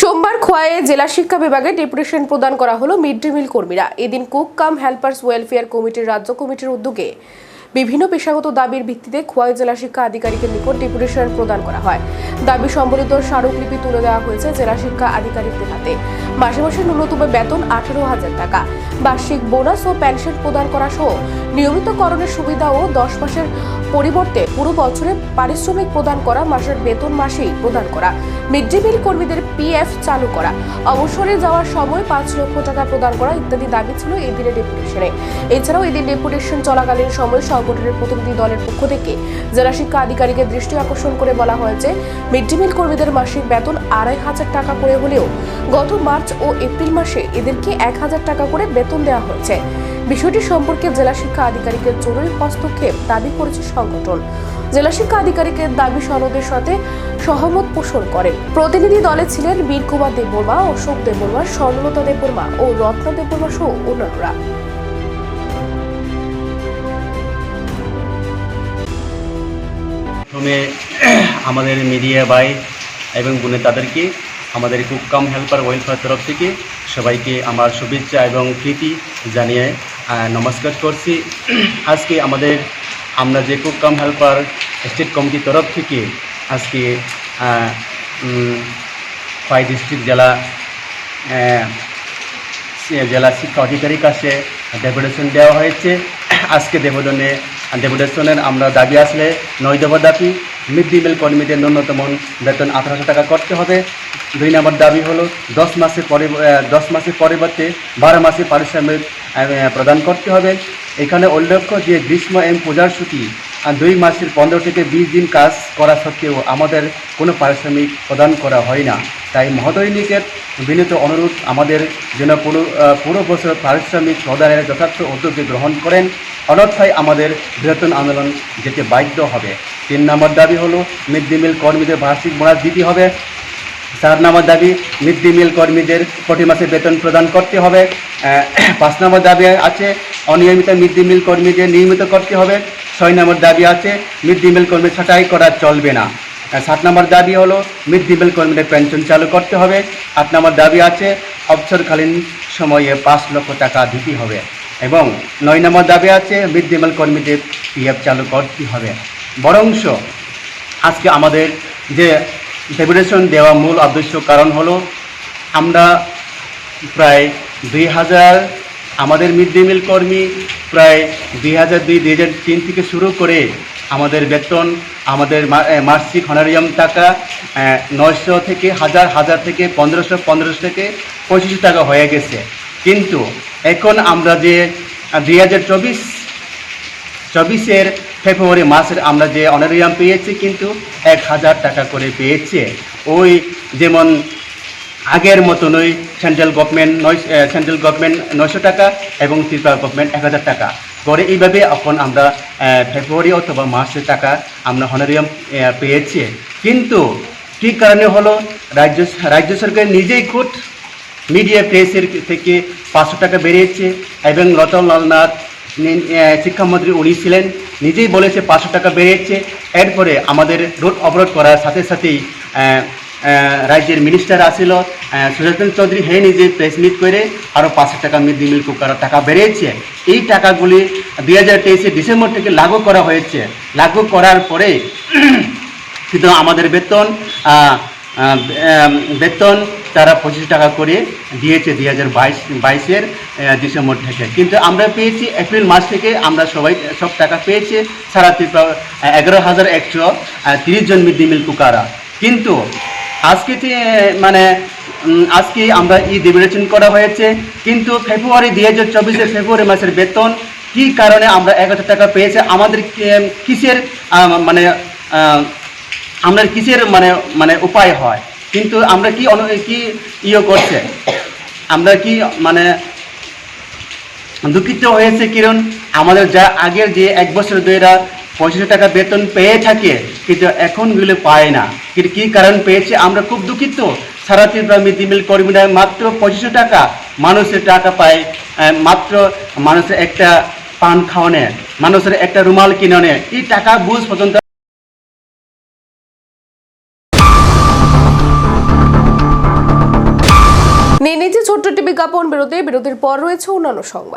সোমবার খোয়াইয়ে জেলা শিক্ষা বিভাগে ডেপুটেশন প্রদান করা হলো মিড ডে মিল কর্মীরা। এদিন কুক কাম হেল্পার্স ওয়েলফেয়ার কমিটির রাজ্য কমিটির উদ্যোগে বিভিন্ন পেশাগত দাবির ভিত্তিতে খোয়াই জেলা শিক্ষা আধিকারিকের নিকট ডেপুটেশন প্রদান করা হয়। দাবি সম্বলিত স্মারকলিপি তুলে দেওয়া হয়েছে জেলা শিক্ষা আধিকারিকদের হাতে মাসে মাসে ন্যূনতম বেতন আঠারো হাজার টাকা। বার্ষিক বোনাস ও পেনশন প্রদান করা সহ নিয়মিতকরণের সুবিধা ও দশ মাসের পরিবর্তে পুরো বছরে পারিশ্রমিক প্রদান করা, মাসের বেতন মাসেই প্রদান করা মিড ডে মিল কর্মীদের পিএফ চালু করা, অবসরে যাওয়ার সময় পাঁচ লক্ষ টাকা প্রদান করা ইত্যাদি দাবি ছিল এই দিনের ডেপুটেশনে এছাড়াও এদিন ডেপুটেশন চলাকালীন সময় সংগঠনের প্রতিনিধি দলের পক্ষ থেকে জেলা শিক্ষা আধিকারিকের দৃষ্টি আকর্ষণ করে বলা হয়েছে মিড ডে মিল কর্মীদের মাসিক বেতন আড়াই হাজার টাকা করে হলেও গত মার্চ ও এপ্রিল মাসে এদেরকে এক হাজার টাকা করে বেতন দেওয়া হয়েছে। বিষয়টি সম্পর্কে জেলা শিক্ষা আধিকারিকের জরুরি হস্তক্ষেপ দাবি করেছে সংগঠন। জেলা শিক্ষা আধিকারিকের দাবি সনদের সাথে সহমত পোষণ করেন। প্রতিনিধি দলে ছিলেন বীর কুমার দেববর্মা, অশোক দেববর্মা, স্বর্ণলতা দেববর্মা ও রত্না দেববর্মা সহ অন্যান্যরা। প্রথমে আমাদের মিডিয়া ভাই এবং বোনের তাদেরকে আমাদের কুককাম হেল্পার ওয়েলফেয়ার তরফ থেকে সবাইকে আমার শুভেচ্ছা এবং প্রীতি জানিয়ে নমস্কার করছি। আজকে আমাদের আমরা যে কুককাম হেল্পার স্টেট কমিটির তরফ থেকে আজকে ফাই ডিস্ট্রিক্ট জেলা জেলা শিক্ষা অধিকারীর কাছে ডেপুটেশন দেওয়া হয়েছে। আজকে দেবদনে ডেপুটেশনের আমরা দাবি আসলে নয় দফা দাবি মিড ডে মিল কর্মীদের ন্যূনতম বেতন আঠারোশো টাকা করতে হবে। দুই নম্বর দাবি হলো, দশ মাসের পরে দশ মাসের পরিবর্তে বারো মাসে পারিশ্রমিক প্রদান করতে হবে। এখানে উল্লেখ্য যে গ্রীষ্ম এবং পূজার ছুটি দুই মাসের পনেরো থেকে বিশ দিন কাজ করা সত্ত্বেও আমাদের কোনো পারিশ্রমিক প্রদান করা হয় না। তাই মহোদয়নিকের বিনীত অনুরোধ, আমাদের যেন পুরো পুরো বছর পারিশ্রমিক প্রদানের যথার্থ উদ্যোগে গ্রহণ করেন। অন্যথায় আমাদের বৃহত্তম আন্দোলন যেতে বাধ্য হবে। তিন নম্বর দাবি হলো মিড ডে মিল কর্মীদের বার্ষিক বোনাস দিতে হবে। চার নম্বর দাবি মিড ডে মিল কর্মীদের প্রতি মাসে বেতন প্রদান করতে হবে। পাঁচ নম্বর দাবি আছে, অনিয়মিত মিড ডে মিল কর্মীদের নিয়মিত করতে হবে। ছয় নম্বর দাবি আছে মিড ডে মিল কর্মী ছাঁটাই করা চলবে না। সাত নম্বর দাবি হলো মিড ডে মিল কর্মীদের পেনশন চালু করতে হবে। আট নম্বর দাবি আছে, অবসরকালীন সময়ে পাঁচ লক্ষ টাকা দিতে হবে। এবং নয় নম্বর দাবি আছে মিড ডে মিল কর্মীদের পিএফ চালু করতে হবে। বরংশ আজকে আমাদের যে ডেপুটেশন দেওয়া মূল উদ্দেশ্য কারণ হলো, আমরা প্রায় দুই হাজার আমাদের মিড ডে মিল কর্মী, প্রায় দুই হাজার দুই দুই হাজার তিন থেকে শুরু করে আমাদের বেতন, আমাদের মাসিক হনারিয়াম টাকা নয়শো থেকে হাজার হাজার থেকে পনেরোশো পনেরোশো থেকে পঁচিশশো টাকা হয়ে গেছে। কিন্তু এখন আমরা যে দুই হাজার চব্বিশ, চব্বিশের ফেব্রুয়ারি মাসের আমরা যে অনারিয়াম পেয়েছি কিন্তু এক হাজার টাকা করে পেয়েছে। ওই যেমন আগের মতন ওই সেন্ট্রাল গভর্নমেন্ট নয় সেন্ট্রাল গভর্নমেন্ট নয়শো টাকা এবং ত্রিপুরা গভর্নমেন্ট এক হাজার টাকা করে। এইভাবে এখন আমরা ফেব্রুয়ারি অথবা মার্চের টাকা আমরা হনারিয়াম পেয়েছি। কিন্তু কী কারণে হলো? রাজ্য রাজ্য সরকার নিজেই খুট মিডিয়া প্রেসের থেকে পাঁচশো টাকা বেরিয়েছে এবং রতনলাল নাথ শিক্ষামন্ত্রী উনি ছিলেন। নিজেই বলেছে পাঁচশো টাকা বেরিয়েছে। এরপরে আমাদের রোড অবরোধ করার সাথে সাথেই রাজ্যের মিনিস্টার আসিল। সুজাতন চৌধুরী হে নিজে প্রেস মিট করে আরও পাঁচশো টাকা মিড ডে মিল কুকার টাকা বেরিয়েছে। এই টাকাগুলি দুই হাজার তেইশে ডিসেম্বর থেকে লাগু করা হয়েছে। লাগু করার পরে কিন্তু আমাদের বেতন বেতন তারা পঁচিশ টাকা করে দিয়েছে দুই হাজার বাইশ, বাইশের ডিসেম্বর থেকে। কিন্তু আমরা পেয়েছি এপ্রিল মাস থেকে আমরা সবাই সব টাকা পেয়েছি, সারা এগারো হাজার একশো তিরিশ জন মিড ডে মিল কুকারা কিন্তু আজকে মানে আজকে আমরা ই ডিভিডেশন করা হয়েছে, কিন্তু ফেব্রুয়ারি দুই হাজার চব্বিশের ফেব্রুয়ারি মাসের বেতন কি কারণে আমরা এক হাজার টাকা পেয়েছে, আমাদের কিসের মানে আমরা কিসের মানে মানে উপায় হয়? কিন্তু আমরা কি কি ইয়ে করছে? আমরা কি মানে দুঃখিত হয়েছে কিরণ? আমাদের যা আগের যে এক বছর ধরে পঁচিশশো টাকা বেতন পেয়ে থাকে, কিন্তু এখনগুলো পায় না। কিন্তু কী কারণ পেয়েছে? আমরা খুব দুঃখিত। সারা ত্রিপুরা মিড ডে মিল কর্মীরা মাত্র পঁচিশশো টাকা মানুষের টাকা পায় মাত্র মানুষের একটা পান খাওয়ানে, মানুষের একটা রুমাল কিনে এই টাকা বুঝ পর্যন্ত বিজ্ঞাপন বিরতি বিরোধের পর রয়েছে অন্যান্য সংবাদ।